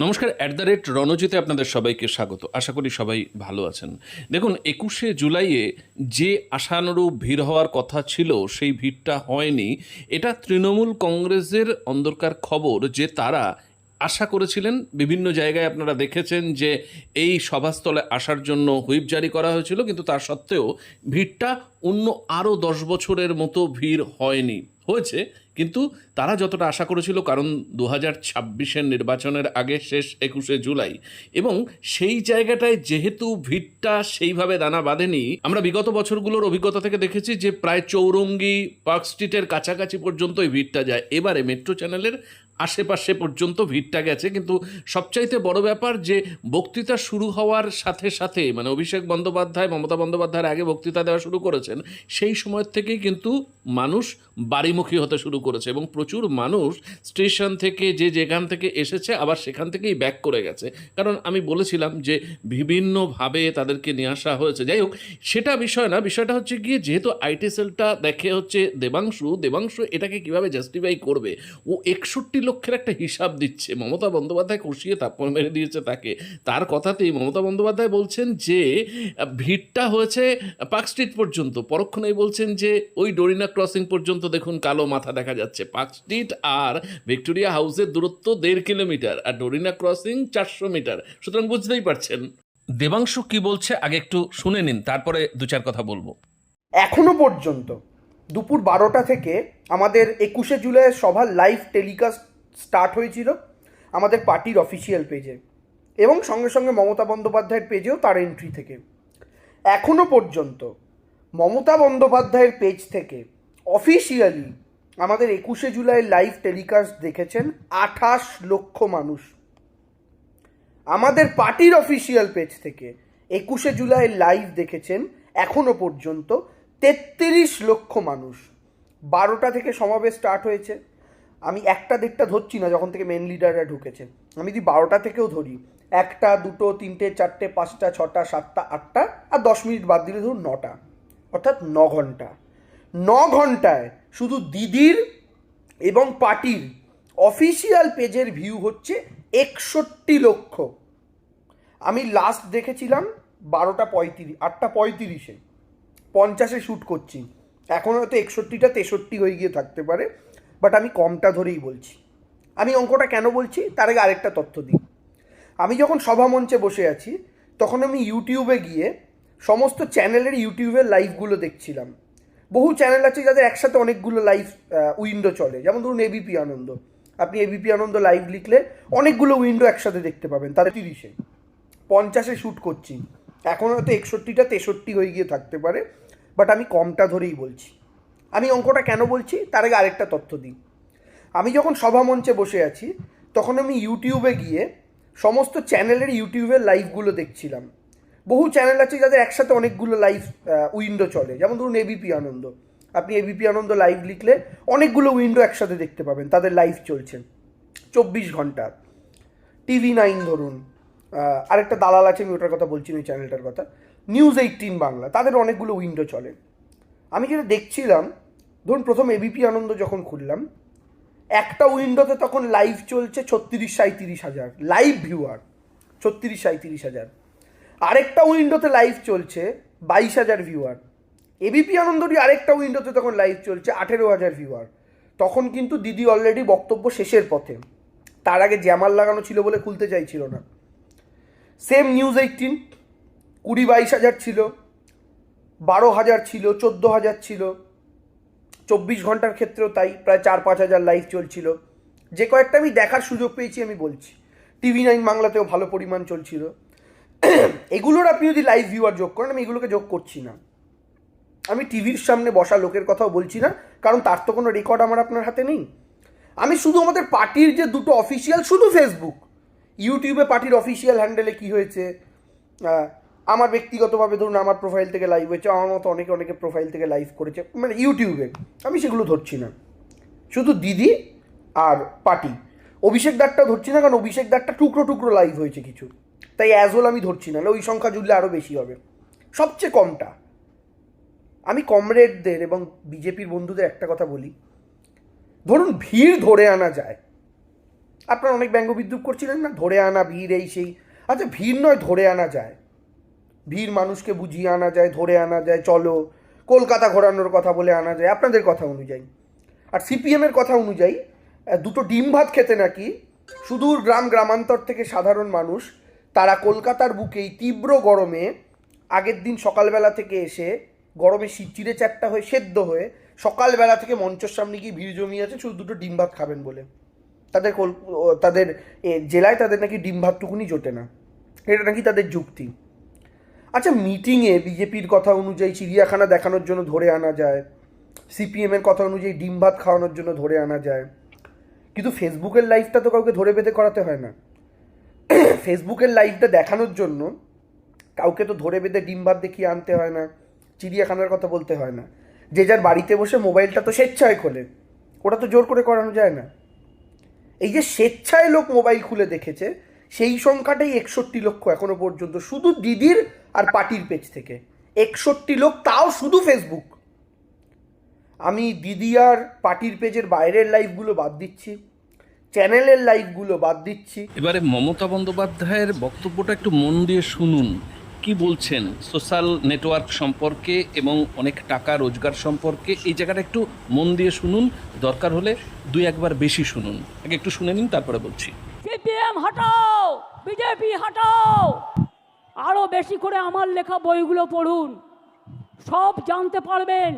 নমস্কার at the rate রণজিতে আপনাদের সবাইকে স্বাগত। আশা করি সবাই ভালো আছেন। দেখুন, একুশে জুলাইয়ে যে আশানুরূপ ভিড় হওয়ার কথা ছিল, সেই ভিড়টা হয়নি। এটা তৃণমূল কংগ্রেসের অন্ধকার খবর যে তারা আশা করেছিলেন, বিভিন্ন জায়গায় আপনারা দেখেছেন যে এই সভাস্থলে আসার জন্য হুইপ জারি করা হয়েছিল, কিন্তু তার সত্ত্বেও ভিড়টা অন্য আরও দশ বছরের মতো ভিড় হয়নি। হয়েছে, কিন্তু তারা যতটা আশা করেছিল, কারণ দু হাজার ছাব্বিশের নির্বাচনের আগে শেষ একুশে জুলাই, এবং সেই জায়গাটায় যেহেতু ভিড়টা সেইভাবে দানা বাঁধেনি, আমরা বিগত বছরগুলোর অভিজ্ঞতা থেকে দেখেছি যে প্রায় চৌরঙ্গি পার্ক স্ট্রিটের কাছাকাছি পর্যন্ত এই ভিড়টা যায়। এবারে মেট্রো চ্যানেলের আশেপাশে পর্যন্ত ভিড়টা গেছে, কিন্তু সবচাইতে বড় ব্যাপার যে বক্তৃতা শুরু হওয়ার সাথে সাথে মানে অভিষেক বন্দ্যোপাধ্যায়, মমতা বন্দ্যোপাধ্যায়ের আগে বক্তৃতা দেওয়া শুরু করেছেন, সেই সময় থেকেই কিন্তু মানুষ বাড়িমুখী হতে শুরু করেছে এবং প্রচুর মানুষ স্টেশন থেকে যে যেখান থেকে এসেছে আবার সেখান থেকেই ব্যাক করে গেছে। কারণ আমি বলেছিলাম যে বিভিন্নভাবে তাদেরকে নিয়ে আসা হয়েছে। যাই হোক, সেটা বিষয় না, বিষয়টা হচ্ছে গিয়ে যেহেতু আইটি সেলটা দেখে হচ্ছে দেবাংশু দেবাংশু এটাকে কীভাবে জাস্টিফাই করবে? ও একষট্টি লক্ষের একটা হিসাব দিচ্ছে। মমতা বন্দ্যোপাধ্যায় কষিয়ে তাপ্পর মেরে দিয়েছে তাকে। তার কথাতেই মমতা বন্দ্যোপাধ্যায় বলছেন যে, ভিড়টা হয়েছে পার্ক স্ট্রিট পর্যন্ত। পরক্ষণেই বলছেন যে, ওই ডোরিনা ক্রসিং পর্যন্ত দেখুন কালো মাথা দেখা যাচ্ছে। পার্ক স্ট্রিট আর ভিক্টোরিয়া হাউসের দূরত্ব দেড় কিলোমিটার আর ডোরিনা ক্রসিং চারশো মিটার। সুতরাং বুঝতেই পারছেন। দেবাংশু কি বলছে আগে একটু শুনে নিন, তারপরে দু চার কথা বলব। এখনও পর্যন্ত দুপুর বারোটা থেকে আমাদের একুশে জুলাইয়ের সভার লাইভ টেলিকাস্ট স্টার্ট হয়েছিল আমাদের পার্টির অফিসিয়াল পেজে এবং সঙ্গে সঙ্গে মমতা বন্দ্যোপাধ্যায়ের পেজেও তার এন্ট্রি থেকে। এখনও পর্যন্ত মমতা বন্দ্যোপাধ্যায়ের পেজ থেকে অফিসিয়ালি আমাদের একুশে জুলাই লাইভ টেলিকাস্ট দেখেছেন আঠাশ লক্ষ মানুষ। আমাদের পার্টির অফিসিয়াল পেজ থেকে একুশে জুলাই লাইভ দেখেছেন এখনও পর্যন্ত তেত্রিশ লক্ষ মানুষ। বারোটা থেকে সমাবেশ স্টার্ট হয়েছে। আমি একটা দেড়টা ধরছি না যখন থেকে মেন লিডাররা ঢুকেছে। আমি যদি বারোটা থেকেও ধরি, একটা, দুটো, তিনটে, চারটে, পাঁচটা, ছটা, সাতটা, আটটা আর দশ মিনিট বাদ দিলে ধরুন নটা। অর্থাৎ ন ঘণ্টা। ন ঘন্টায় শুধু দিদির এবং পার্টির অফিসিয়াল পেজের ভিউ হচ্ছে একষট্টি লক্ষ। আমি লাস্ট দেখেছিলাম বারোটা পঁয়ত্রিশ, আটটা পঁয়ত্রিশে। পঞ্চাশে শ্যুট করছি। এখন হয়তো একষট্টিটা তেষট্টি হয়ে গিয়ে থাকতে পারে। বাট আমি কমটা ধরেই বলছি। আমি অঙ্কটা কেন বলছি? তার আগে আরেকটা তথ্য দিই। আমি যখন সভামঞ্চে বসে আছি, তখন আমি ইউটিউবে গিয়ে সমস্ত চ্যানেলের ইউটিউবের লাইভগুলো দেখছিলাম। বহু চ্যানেল আছে যাদের একসাথে অনেকগুলো লাইভ উইন্ডো চলে। যেমন ধরুন এবিপি আনন্দ। আপনি এবিপি আনন্দ লাইভ লিখলে অনেকগুলো উইন্ডো একসাথে দেখতে পাবেন। তার তিরিশে। পঞ্চাশে শ্যুট করছি। এখন হয়তো একষট্টিটা তেষট্টি হয়ে গিয়ে থাকতে পারে। বাট আমি কমটা ধরেই বলছি। আমি অঙ্কটা কেন বলছি? তার আগে আরেকটা তথ্য দিই। আমি যখন সভা মঞ্চে বসে আছি, তখন আমি ইউটিউবে গিয়ে সমস্ত চ্যানেলের ইউটিউবের লাইভগুলো দেখছিলাম। বহু চ্যানেল আছে যাদের একসাথে অনেকগুলো লাইভ উইন্ডো চলে। যেমন ধরুন এবিপি আনন্দ। আপনি এবিপি আনন্দ লাইভ লিখলে অনেকগুলো উইন্ডো একসাথে দেখতে পাবেন। তাদের লাইভ চলছে। চব্বিশ ঘণ্টা। টিভি নাইন ধরুন। আরেকটা দালাল আছে, আমি ওটার কথা বলছি ওই চ্যানেলটার কথা। News eighteen Bangla. তাদের অনেকগুলো উইন্ডো চলে। আমি যেটা দেখছিলাম ধরুন প্রথম এবিপি আনন্দ যখন খুললাম, একটা উইন্ডোতে তখন লাইভ চলছে ছত্রিশ সাঁত্রিশ হাজার লাইভ ভিউয়ার ছত্রিশ সাঁত্রিশ হাজার। আরেকটা উইন্ডোতে লাইভ চলছে বাইশ হাজার ভিউয়ার এবিপি আনন্দরই আরেকটা উইন্ডোতে তখন লাইভ চলছে আঠেরো হাজার ভিউয়ার তখন কিন্তু দিদি অলরেডি বক্তব্য শেষের পথে। তার আগে জ্যামাল লাগানো ছিল বলে খুলতে চাইছিল না। সেম নিউজ এইটিন কুড়ি বাইশ হাজার ছিল, বারো হাজার ছিল, চোদ্দ হাজার ছিল। চব্বিশ ঘণ্টার ক্ষেত্রেও তাই, প্রায় চার পাঁচ হাজার লাইভ চলছিল। যে কয়েকটা আমি দেখার সুযোগ পেয়েছি, আমি বলছি। টিভি নাইন বাংলাতেও ভালো পরিমাণ চলছিল। এগুলোর আপনি যদি লাইভ ভিউয়ার যোগ করেন, আমি এগুলোকে যোগ করছি না। আমি টিভির সামনে বসা লোকের কথাও বলছি না, কারণ তার তো কোনো রেকর্ড আমার আপনার হাতে নেই। আমি শুধু আমাদের পার্টির যে দুটো অফিসিয়াল শুধু ফেসবুক ইউটিউবে পার্টির অফিসিয়াল হ্যান্ডেলে কি হয়েছে? আমার ব্যক্তিগতভাবে ধরুন আমার প্রোফাইল থেকে লাইভ হয়েছে, আমার মতো অনেকে অনেকে প্রোফাইল থেকে লাইভ করেছে মানে ইউটিউবে আমি সেগুলো ধরছি না। শুধু দিদি আর পার্টি। অভিষেক দারটা ধরছি না, কারণ অভিষেক দারটা টুকরো টুকরো লাইভ হয়েছে কিছু। তাই অ্যাজ ওয়েল আমি ধরছি না, ওই সংখ্যা জুড়লে আরও বেশি হবে। সবচেয়ে কমটা। আমি কমরেডদের এবং বিজেপির বন্ধুদের একটা কথা বলি। ধরুন ভিড় ধরে আনা যায়। আপনারা অনেক ব্যঙ্গ বিদ্রুপ করছিলেন না? ধরে আনা ভিড় এই সেই। আচ্ছা ভিড় নয়, ধরে আনা যায়। ভিড় মানুষকে বুঝিয়ে আনা যায়, ধরে আনা যায়, চলো। কলকাতা ঘোরানোর কথা বলে আনা যায়, আপনাদের কথা অনুযায়ী। আর সিপিএমের কথা অনুযায়ী দুটো ডিম ভাত খেতে নাকি সুদূর গ্রাম, গ্রামান্তর থেকে সাধারণ মানুষ, তারা কলকাতার বুকেই তীব্র গরমে আগের দিন সকালবেলা থেকে এসে গরমে চিড়ে চারটা হয়ে, সেদ্ধ হয়ে সকালবেলা থেকে মঞ্চের সামনে গিয়ে ভিড় জমিয়েছে শুধু দুটো ডিম ভাত খাবেন বলে। তাদের কল তাদের জেলায় তাদের নাকি ডিম ভাতটুকুনি জোটে না। এটা নাকি তাদের যুক্তি। আচ্ছা মিটিংয়ে বিজেপির কথা অনুযায়ী চিড়িয়াখানা দেখানোর জন্য ধরে আনা যায় সিপিএমের কথা অনুযায়ী ডিম ভাত খাওয়ানোর জন্য ধরে আনা যায়, কিন্তু ফেসবুকের লাইভটা তো কাউকে ধরে বেঁধে করাতে হয় না। ফেসবুকের লাইভটা দেখানোর জন্য কাউকে তো ধরে বেঁধে ডিম ভাত দেখিয়ে আনতে হয় না, চিড়িয়াখানার কথা বলতে হয় না। যে যার বাড়িতে বসে মোবাইলটা তো স্বেচ্ছায় খোলে, ওটা তো জোর করে করানো যায় না। এই যে স্বেচ্ছায় লোক মোবাইল খুলে দেখেছে, সেই সংখ্যাটাই একষট্টি লক্ষ এখনও পর্যন্ত। শুধু দিদির আর পার্টির পেজ থেকে। একষট্টি লোক তাও শুধু ফেসবুক আমি দিদি আর পার্টির পেজের বাইরের লাইভগুলো বাদ দিচ্ছি চ্যানেলের লাইভগুলো বাদ দিচ্ছি। এবারে মমতা বন্দ্যোপাধ্যায়ের বক্তব্যটা একটু মন দিয়ে শুনুন। কি বলছেন? সোশ্যাল নেটওয়ার্ক সম্পর্কে এবং অনেক টাকা রোজগার সম্পর্কে এই জায়গাটা একটু মন দিয়ে শুনুন। দরকার হলে দুই একবার বেশি শুনুন। আগে একটু শুনে নিন তারপরে বলছি। সিপিএম হটাও! বিজেপি হটাও! আরও বেশি করে আমার লেখা বইগুলো পড়ুন। সব জানতে পারবেন।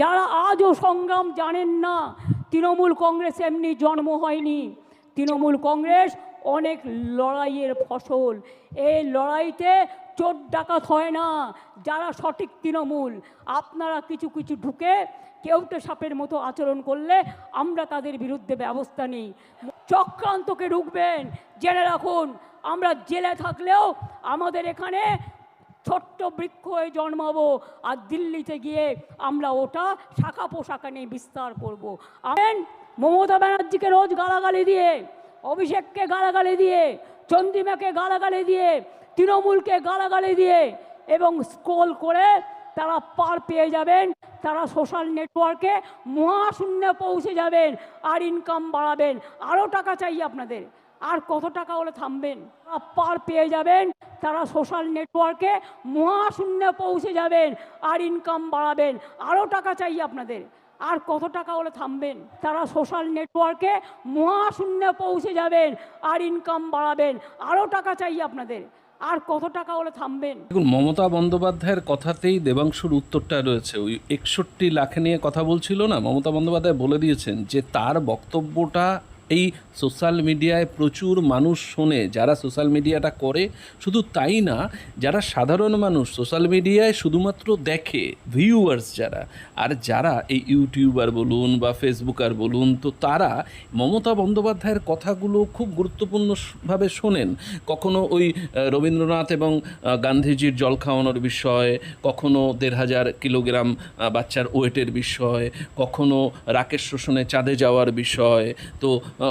যারা আজও সংগ্রাম জানেন না, তৃণমূল কংগ্রেস এমনি জন্ম হয়নি। তৃণমূল কংগ্রেস অনেক লড়াইয়ের ফসল। এই লড়াইতে চোর ডাকাত হয় না, যারা সঠিক তৃণমূল। আপনারা কিছু কিছু ঢুকে কেউটে সাপের মতো আচরণ করলে আমরা তাদের বিরুদ্ধে ব্যবস্থা নিই। চক্রান্তকে ঢুকবেন জেনে রাখুন আমরা জেলে থাকলেও আমাদের এখানে ছোট্ট বৃক্ষ হয়ে জন্মাবো, আর দিল্লিতে গিয়ে আমরা ওটা শাখা পোশাকা নিয়ে বিস্তার করব। আমেন। মমতা ব্যানার্জিকে রোজ গালাগালি দিয়ে, অভিষেককে গালাগালি দিয়ে, চন্দ্রিমাকে গালাগালি দিয়ে, তৃণমূলকে গালাগালি দিয়ে, এবং স্ক্রোল করে তারা পার পেয়ে যাবেন, তারা সোশ্যাল নেটওয়ার্কে মহাশূন্যে পৌঁছে যাবেন, আর ইনকাম বাড়াবেন। আরও টাকা চাই আপনাদের। আর কত টাকা হলে থামবেন? পার পেয়ে যাবেন, তারা সোশ্যাল নেটওয়ার্কে মহাশূন্যে পৌঁছে যাবেন, আর ইনকাম বাড়াবেন। আরও টাকা চাই আপনাদের। আর কত টাকা হলে থামবেন? তারা সোশ্যাল নেটওয়ার্কে মহাশূন্যে পৌঁছে যাবেন, আর ইনকাম বাড়াবেন। আরও টাকা চাই আপনাদের। আর কত টাকা হলে থামবেন? দেখুন, মমতা বন্দ্যোপাধ্যায়ের কথাতেই দেবাংশুর উত্তরটা রয়েছে। ওই একষট্টি লাখ নিয়ে কথা বলছিল না? মমতা বন্দ্যোপাধ্যায় বলে দিয়েছেন যে তার বক্তব্যটা এই সোশ্যাল মিডিয়ায় প্রচুর মানুষ শোনে, যারা সোশ্যাল মিডিয়াটা করে, শুধু তাই না, যারা সাধারণ মানুষ সোশ্যাল মিডিয়ায় শুধুমাত্র দেখে ভিউয়ার্স যারা, আর যারা এই ইউটিউবার বলুন বা ফেসবুকার বলুন, তো তারা মমতা বন্দ্যোপাধ্যায়ের কথাগুলো খুব গুরুত্বপূর্ণভাবে শোনেন। কখনো ওই রবীন্দ্রনাথ এবং গান্ধীজির জল খাওয়ানোর বিষয়, কখনো দেড় হাজার কিলোগ্রাম বাচ্চার ওয়েটের বিষয়, কখনো রাকেশ শোষণে চাঁদে যাওয়ার বিষয়, তো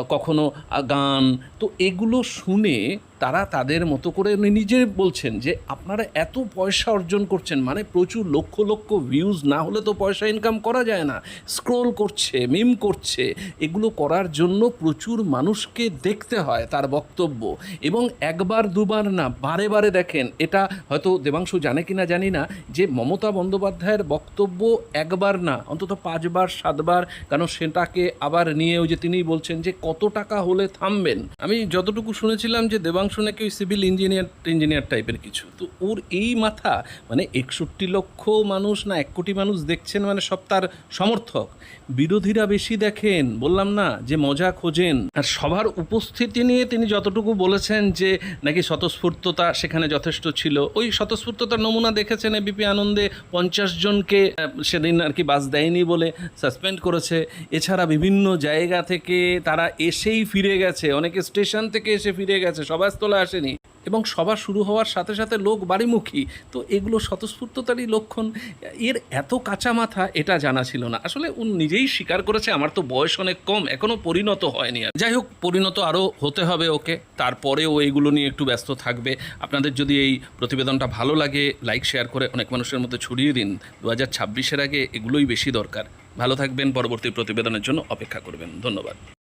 কখনো গান তো এগুলো শুনে তারা তাদের মতো করে উনি নিজে বলছেন যে, আপনারা এত পয়সা অর্জন করছেন মানে প্রচুর লক্ষ লক্ষ ভিউজ না হলে তো পয়সা ইনকাম করা যায় না। স্ক্রোল করছে মিম করছে, এগুলো করার জন্য প্রচুর মানুষকে দেখতে হয় তার বক্তব্য। এবং একবার, দুবার না, বারে বারে দেখেন, এটা হয়তো দেবাংশু জানে কি না জানি না, যে মমতা বন্দ্যোপাধ্যায়ের বক্তব্য একবার না, অন্তত পাঁচবার, সাতবার, কারণ সেটাকে আবার নিয়ে ওই যে তিনি বলছেন যে, কত টাকা হলে থামবেন? আমি যতটুকু শুনেছিলাম যে, দেবাংশু নাকি ওই সিভিল ইঞ্জিনিয়ার ইঞ্জিনিয়ার টাইপের কিছু। তো ওর এই মাথা মানে একষট্টি লক্ষ মানুষ না, এক কোটি মানুষ দেখছেন মানে সব তার সমর্থক। বিরোধীরা বেশি দেখেন, বললাম না, যে মজা খোঁজেন। আর সবার উপস্থিতি নিয়ে তিনি যতটুকু বলেছেন যে নাকি স্বতঃস্ফূর্ততা সেখানে যথেষ্ট ছিল, ওই স্বতঃস্ফূর্ততার নমুনা দেখেছেন এবিপি আনন্দে। পঞ্চাশ জনকে সেদিন আর কি বাস দেয়নি বলে সাসপেন্ড করেছে। এছাড়া বিভিন্ন জায়গা থেকে তারা এসেই ফিরে গেছে, অনেকে স্টেশন থেকে এসে ফিরে গেছে সভাস্থলে আসেনি এবং সভা শুরু হওয়ার সাথে সাথে লোক বাড়িমুখী। তো এগুলো স্বতঃস্ফূর্ততারই লক্ষণ। এর এত কাঁচা মাথা এটা জানা ছিল না। আসলে উনি নিজেই স্বীকার করেছে, আমার তো বয়স অনেক কম, এখনও পরিণত হয়নি আর। যাই হোক, পরিণত আরও হতে হবে ওকে। তারপরেও এইগুলো নিয়ে একটু ব্যস্ত থাকবে। আপনাদের যদি এই প্রতিবেদনটা ভালো লাগে, লাইক, শেয়ার করে অনেক মানুষের মধ্যে ছড়িয়ে দিন। দু হাজার ছাব্বিশের আগে এগুলোই বেশি দরকার। ভালো থাকবেন, পরবর্তী প্রতিবেদনের জন্য অপেক্ষা করবেন। ধন্যবাদ।